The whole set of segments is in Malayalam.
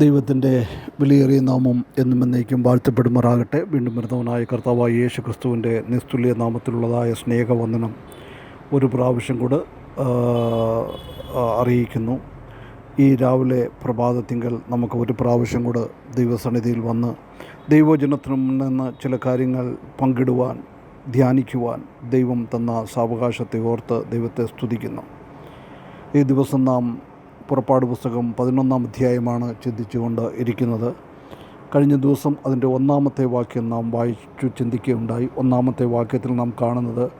ദൈവത്തിന്റെ വിലയേറിയ നാമം എന്നും എന്നേക്കും വാഴ്ത്തപ്പെടുമാറാകട്ടെ. വീണ്ടും വരുന്നവനായ കർത്താവായ യേശു ക്രിസ്തുവിന്റെ നിസ്തുല്യ നാമത്തിലുള്ളതായ സ്നേഹവന്ദനം ഒരു പ്രാവശ്യം കൂടെ അറിയിക്കുന്നു. ഈ രാവിലെ പ്രഭാതത്തിങ്കൽ നമുക്ക് ഒരു പ്രാവശ്യം കൂടെ ദൈവസന്നിധിയിൽ വന്ന് ദൈവജനത്തിനു നിന്ന് ചില കാര്യങ്ങൾ പങ്കിടുവാൻ ധ്യാനിക്കുവാൻ ദൈവം തന്ന സാവകാശത്തെ ഓർത്ത് ദൈവത്തെ സ്തുതിക്കുന്നു. ഈ ദിവസം നാം പുറപ്പാട് പുസ്തകം പതിനൊന്നാം അധ്യായമാണ് ചിന്തിച്ചുകൊണ്ട് ഇരിക്കുന്നത്. കഴിഞ്ഞ ദിവസം അതിന്റെ ഒന്നാമത്തെ വാക്യം നാം വായിച്ചു ചിന്തിക്കുകയുണ്ടായി. ഒന്നാമത്തെ വാക്യത്തിൽ നാം കാണുന്നത്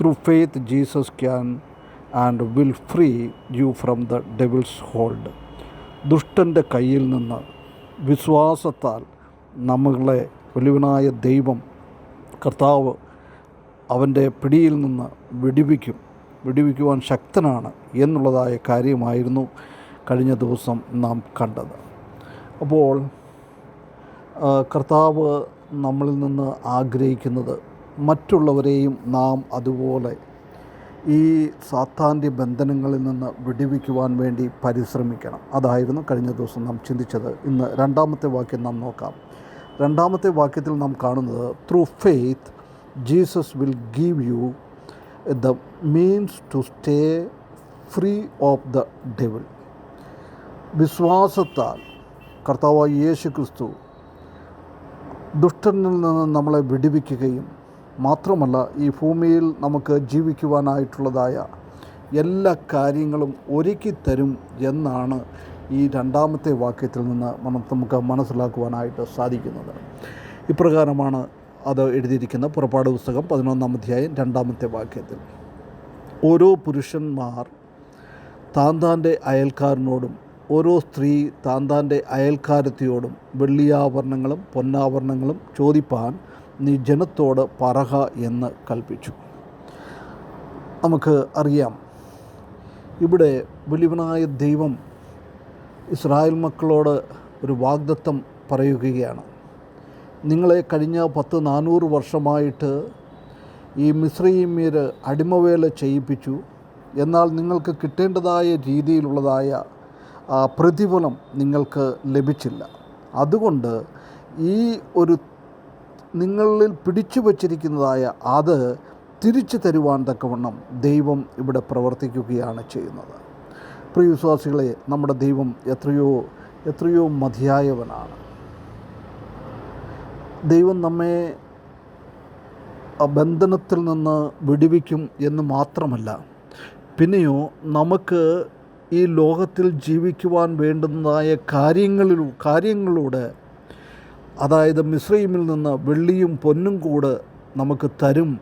through faith Jesus can and will free you from the devil's hold ദുഷ്ടന്റെ കയ്യിൽ നിന്ന് വിശ്വാസത്താൽ നമ്മളെ വലുവിനായ ദൈവം കർത്താവ് അവന്റെ പിടിയിൽ നിന്ന് വിടിവിക്കും. വിടിവിക്കുവാൻ ശക്തനാണ് എന്നുള്ളതായ കാര്യമായിരുന്നു കഴിഞ്ഞ ദിവസം നാം കണ്ടത്. അപ്പോൾ കർത്താവ് നമ്മളിൽ നിന്ന് ആഗ്രഹിക്കുന്നത് മറ്റുള്ളവരെയും നാം അതുപോലെ ഈ സാത്താന്റെ ബന്ധനങ്ങളിൽ നിന്ന് വിടിവിക്കുവാൻ വേണ്ടി പരിശ്രമിക്കണം. അതായിരുന്നു കഴിഞ്ഞ ദിവസം നാം ചിന്തിച്ചത്. ഇന്ന് രണ്ടാമത്തെ വാക്യം നാം നോക്കാം. രണ്ടാമത്തെ വാക്യത്തിൽ നാം കാണുന്നത് through faith Jesus will give you the means to stay free of the devil വിശ്വാസത്താൽ കർത്താവായ യേശു ക്രിസ്തു ദുഷ്ടനിൽ നിന്ന് നമ്മളെ വിടിവിക്കുകയും മാത്രമല്ല ഈ ഭൂമിയിൽ നമുക്ക് ജീവിക്കുവാനായിട്ടുള്ളതായ എല്ലാ കാര്യങ്ങളും ഒരുക്കി തരും എന്നാണ് ഈ രണ്ടാമത്തെ വാക്യത്തിൽ നിന്ന് നമുക്ക് മനസ്സിലാക്കുവാനായിട്ട് സാധിക്കുന്നത്. ഇപ്രകാരമാണ് അത് എഴുതിയിരിക്കുന്ന പുറപ്പാട് പുസ്തകം പതിനൊന്നാം അധ്യായം രണ്ടാമത്തെ വാക്യത്തിൽ. ഓരോ പുരുഷന്മാർ താൻ താന്റെ അയൽക്കാരനോടും ഓരോ സ്ത്രീ താൻ താന്റെ അയൽക്കാരത്തിയോടും വെള്ളിയാഭരണങ്ങളും പൊന്നാഭരണങ്ങളും ചോദിപ്പാൻ നീ ജനത്തോട് പറക എന്ന് കൽപ്പിച്ചു. നമുക്ക് അറിയാം ഇവിടെ വലിയവനായ ദൈവം ഇസ്രായേൽ മക്കളോട് ഒരു വാഗ്ദത്തം പറയുകയാണ്. നിങ്ങളെ കഴിഞ്ഞ പത്ത് നാനൂറ് വർഷമായിട്ട് ഈ മിശ്രീമ്യർ അടിമവേല ചെയ്യിപ്പിച്ചു. എന്നാൽ നിങ്ങൾക്ക് കിട്ടേണ്ടതായ രീതിയിലുള്ളതായ പ്രതിഫലം നിങ്ങൾക്ക് ലഭിച്ചില്ല. അതുകൊണ്ട് ഈ ഒരു നിങ്ങളിൽ പിടിച്ചു വച്ചിരിക്കുന്നതായ അത് തിരിച്ചു തരുവാൻ തക്കവണ്ണം ദൈവം ഇവിടെ പ്രവർത്തിക്കുകയാണ് ചെയ്യുന്നത്. പ്രിയ വിശ്വാസികളെ നമ്മുടെ ദൈവം എത്രയോ എത്രയോ മതിയായവനാണ്. ദൈവം നമ്മെ ആ ബന്ധനത്തിൽ നിന്ന് വിടുവിക്കും എന്ന് മാത്രമല്ല. പിന്നെയോ നമുക്ക് ഈ ലോകത്തിൽ ജീവിക്കുവാൻ വേണ്ടുന്നതായ കാര്യങ്ങളിൽ കാര്യങ്ങളോട് അതായത് മിശ്രീമിൽ നിന്ന് വെള്ളിയും പൊന്നും കൂടെ നമുക്ക് തരും.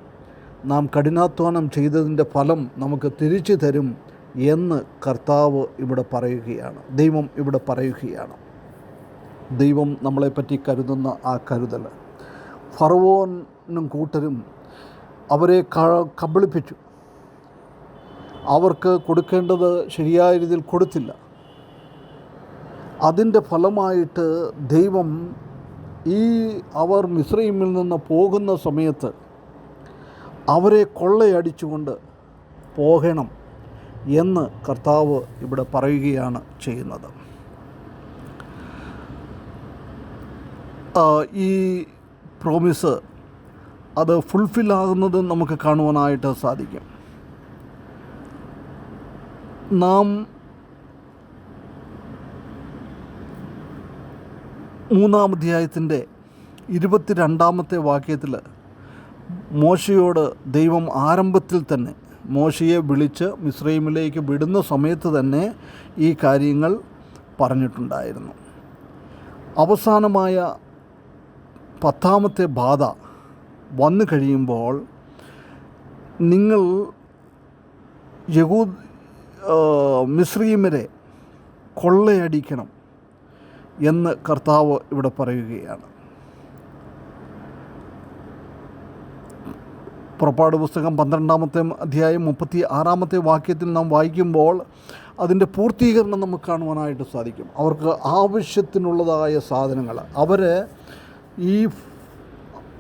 നാം കഠിനാധ്വാനം ചെയ്തതിന്റെ ഫലം നമുക്ക് തിരിച്ചു തരും എന്ന് കർത്താവ് ഇവിടെ പറയുകയാണ്. ദൈവം ഇവിടെ പറയുകയാണ്. ദൈവം നമ്മളെപ്പറ്റി കരുതുന്ന ആ കരുതൽ. ഫറവോനും കൂട്ടരും അവരെ കബളിപ്പിച്ചു. അവർക്ക് കൊടുക്കേണ്ടത് ശരിയായ രീതിയിൽ കൊടുത്തില്ല. അതിന്റെ ഫലമായിട്ട് ദൈവം ഈ അവർ മിശ്രീമിൽ നിന്ന് പോകുന്ന സമയത്ത് അവരെ കൊള്ളയടിച്ചുകൊണ്ട് പോകണം എന്ന് കർത്താവ് ഇവിടെ പറയുകയാണ് ചെയ്യുന്നത്. ഈ പ്രോമിസ് അത് ഫുൾഫിൽ ആകുന്നത് നമുക്ക് കാണുവാനായിട്ട് സാധിക്കും. നാം മൂന്നാം അധ്യായത്തിന്റെ ഇരുപത്തിരണ്ടാമത്തെ വാക്യത്തിൽ മോശയോട് ദൈവം ആരംഭത്തിൽ തന്നെ മോശയെ വിളിച്ച് മിസ്രൈമിലേക്ക് വിടുന്ന സമയത്ത് തന്നെ ഈ കാര്യങ്ങൾ പറഞ്ഞിട്ടുണ്ടായിരുന്നു. അവസാനമായ പത്താമത്തെ ബാധ വന്നു കഴിയുമ്പോൾ നിങ്ങൾ യഹൂ മിശ്രീമരെ കൊള്ളയടിക്കണം എന്ന് കർത്താവ് ഇവിടെ പറയുകയാണ്. പുറപ്പാട് പുസ്തകം പന്ത്രണ്ടാമത്തെ അധ്യായം മുപ്പത്തി ആറാമത്തെ വാക്യത്തിൽ നാം വായിക്കുമ്പോൾ അതിന്റെ പൂർത്തീകരണം നമുക്ക് കാണുവാനായിട്ട് സാധിക്കും. അവർക്ക് ആവശ്യത്തിനുള്ളതായ സാധനങ്ങൾ. അവർ ഈ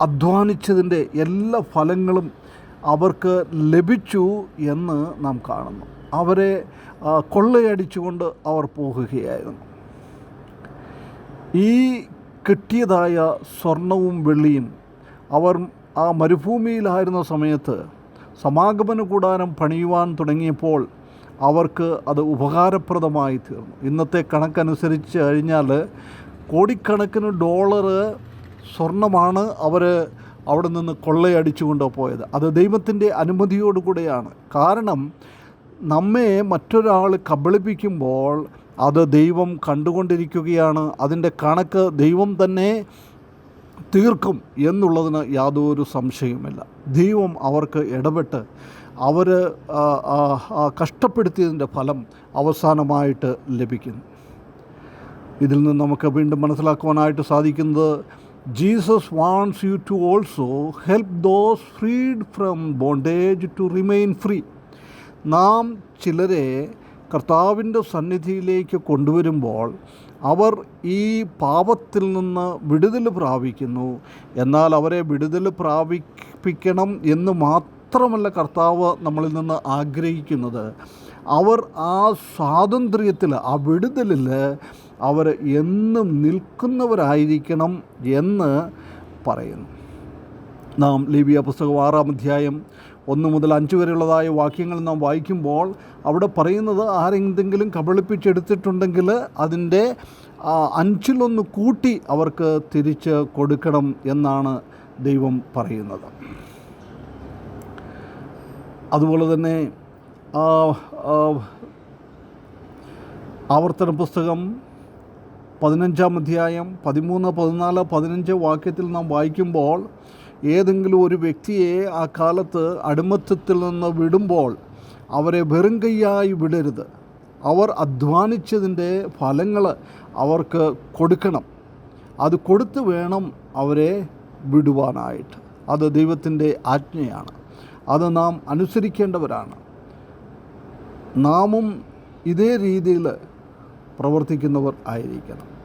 അധ്വാനിച്ചതിന്റെ എല്ലാ ഫലങ്ങളും അവർക്ക് ലഭിച്ചു എന്ന് നാം കാണുന്നു. അവരെ കൊള്ളയടിച്ചുകൊണ്ട് അവർ പോകുകയായിരുന്നു. ഈ കിട്ടിയതായ സ്വർണവും വെള്ളിയും അവർ ആ മരുഭൂമിയിലായിരുന്ന സമയത്ത് സമാഗമന കൂടാരം പണിയുവാൻ തുടങ്ങിയപ്പോൾ അവർക്ക് അത് ഉപകാരപ്രദമായി തീർന്നു. ഇന്നത്തെ കണക്കനുസരിച്ച് കഴിഞ്ഞാൽ കോടിക്കണക്കിന് ഡോളർ സ്വർണമാണ് അവർ അവിടെ നിന്ന് കൊള്ളയടിച്ചു കൊണ്ട് പോയത്. അത് ദൈവത്തിന്റെ അനുമതിയോടുകൂടെയാണ് കാരണം നമ്മെ മറ്റൊരാൾ കബളിപ്പിക്കുമ്പോൾ അത് ദൈവം കണ്ടുകൊണ്ടിരിക്കുകയാണ്. അതിന്റെ കണക്ക് ദൈവം തന്നെ തീർക്കും എന്നുള്ളതിന് യാതൊരു സംശയവുമില്ല. ദൈവം അവർക്ക് ഇടപെട്ട് അവർ കഷ്ടപ്പെടുത്തിയതിന്റെ ഫലം അവസാനമായിട്ട് ലഭിക്കുന്നു. ഇതിൽ നിന്ന് നമുക്ക് വീണ്ടും മനസ്സിലാക്കുവാനായിട്ട് സാധിക്കുന്നത് Jesus wants you to also help those freed from bondage to remain free നാം ചിലരെ കർത്താവിന്റെ സന്നിധിയിലേക്ക് കൊണ്ടുവരുമ്പോൾ അവർ ഈ പാപത്തിൽ നിന്ന് വിടുതൽ പ്രാപിക്കുന്നു. എന്നാൽ അവരെ വിടുതൽ പ്രാപിപ്പിക്കണം എന്ന് മാത്രമല്ല കർത്താവ് നമ്മളിൽ നിന്ന് ആഗ്രഹിക്കുന്നത്. അവർ ആ സ്വാതന്ത്ര്യത്തിൽ ആ വിടുതലിൽ അവർ എന്നും നിൽക്കുന്നവരായിരിക്കണം എന്ന് പറയുന്നു. നാം ലിബിയ പുസ്തകം ആറാം അധ്യായം ഒന്ന് മുതൽ അഞ്ച് വരെയുള്ളതായ വാക്യങ്ങൾ നാം വായിക്കുമ്പോൾ അവിടെ പറയുന്നത് ആരെന്തെങ്കിലും കബളിപ്പിച്ചെടുത്തിട്ടുണ്ടെങ്കിൽ അതിന്റെ അഞ്ചിലൊന്ന് കൂട്ടി അവർക്ക് തിരിച്ച് കൊടുക്കണം എന്നാണ് ദൈവം പറയുന്നത്. അതുപോലെ തന്നെ ആവർത്തന പുസ്തകം പതിനഞ്ചാം അധ്യായം പതിമൂന്ന് പതിനാല് പതിനഞ്ച് വാക്യത്തിൽ നാം വായിക്കുമ്പോൾ ഏതെങ്കിലും ഒരു വ്യക്തിയെ ആ കാലത്ത് അടിമത്തത്തിൽ നിന്ന് വിടുമ്പോൾ അവരെ വെറും കൈയായി വിടരുത്. അവർ അധ്വാനിച്ചതിന്റെ ഫലങ്ങൾ അവർക്ക് കൊടുക്കണം. അത് കൊടുത്ത് വേണം അവരെ വിടുവാനായിട്ട്. അത് ദൈവത്തിന്റെ ആജ്ഞയാണ്. അത് നാം അനുസരിക്കേണ്ടവരാണ്. നാമും ഇതേ രീതിയിൽ പ്രവർത്തിക്കുന്നവർ ആയിരിക്കണം.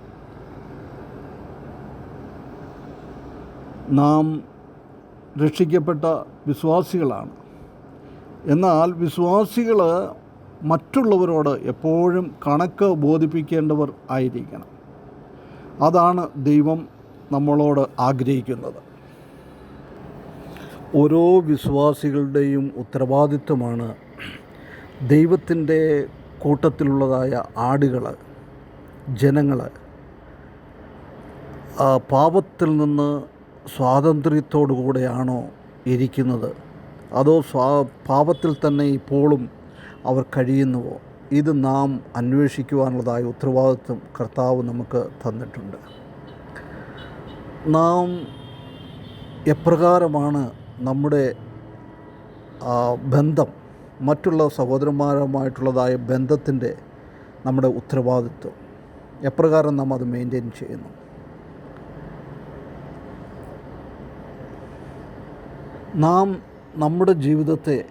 നാം രക്ഷിക്കപ്പെട്ട വിശ്വാസികളാണ്. എന്നാൽ വിശ്വാസികൾ മറ്റുള്ളവരോട് എപ്പോഴും കണക്ക് ബോധിപ്പിക്കേണ്ടവർ ആയിരിക്കണം. അതാണ് ദൈവം നമ്മളോട് ആഗ്രഹിക്കുന്നത്. ഓരോ വിശ്വാസികളുടെയും ഉത്തരവാദിത്വമാണ് ദൈവത്തിന്റെ കൂട്ടത്തിലുള്ളതായ ആടുകൾ ജനങ്ങൾ പാപത്തിൽ നിന്ന് സ്വാതന്ത്ര്യത്തോടുകൂടെയാണോ ഇരിക്കുന്നത്? അതോ സ്വാ പാപത്തിൽ തന്നെ ഇപ്പോഴും അവർ കഴിയുന്നുവോ? ഇത് നാം അന്വേഷിക്കുവാനുള്ളതായ ഉത്തരവാദിത്വം കർത്താവ് നമുക്ക് തന്നിട്ടുണ്ട്. നാം എപ്രകാരമാണ് നമ്മുടെ ബന്ധം മറ്റുള്ള സഹോദരന്മാരുമായിട്ടുള്ളതായ ബന്ധത്തിന്റെ നമ്മുടെ ഉത്തരവാദിത്വം. എപ്രകാരം നാം അത് മെയിന്റെയിൻ ചെയ്യുന്നു? നാം നമ്മുടെ ജീവിതത്തെ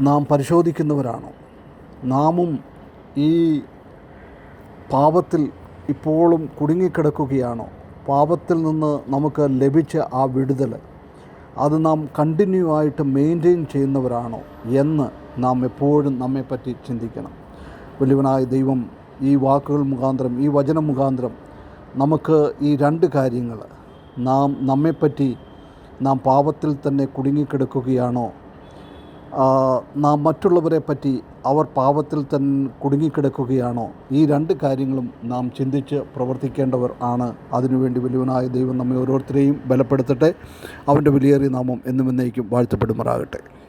നാം പരിശോധിക്കുന്നവരാണോ. നാമും ഈ പാപത്തിൽ ഇപ്പോഴും കുടുങ്ങിക്കിടക്കുകയാണോ. പാപത്തിൽ നിന്ന് നമുക്ക് ലഭിച്ച ആ വിടുതൽ അത് നാം കണ്ടിന്യൂ ആയിട്ട് മെയിന്റെയിൻ ചെയ്യുന്നവരാണോ എന്ന് നാം എപ്പോഴും നമ്മെപ്പറ്റി ചിന്തിക്കണം. വലിയവനായ ദൈവം ഈ വാക്കുകൾ മുഖാന്തരം ഈ വചനം മുഖാന്തരം നമുക്ക് ഈ രണ്ട് കാര്യങ്ങൾ നാം നമ്മെപ്പറ്റി നാം പാപത്തിൽ തന്നെ കുടുങ്ങിക്കിടക്കുകയാണോ നാം മറ്റുള്ളവരെ പറ്റി അവർ പാപത്തിൽ തന്നെ കുടുങ്ങിക്കിടക്കുകയാണോ? ഈ രണ്ട് കാര്യങ്ങളും നാം ചിന്തിച്ച് പ്രവർത്തിക്കേണ്ടവർ ആണ്. അതിനുവേണ്ടി വലിയവനായ ദൈവം നമ്മെ ഓരോരുത്തരെയും ബലപ്പെടുത്തട്ടെ. അവന്റെ വിലയേറിയ നാമം എന്നും എന്നേക്കും വാഴ്ത്തപ്പെടുമാറാകട്ടെ.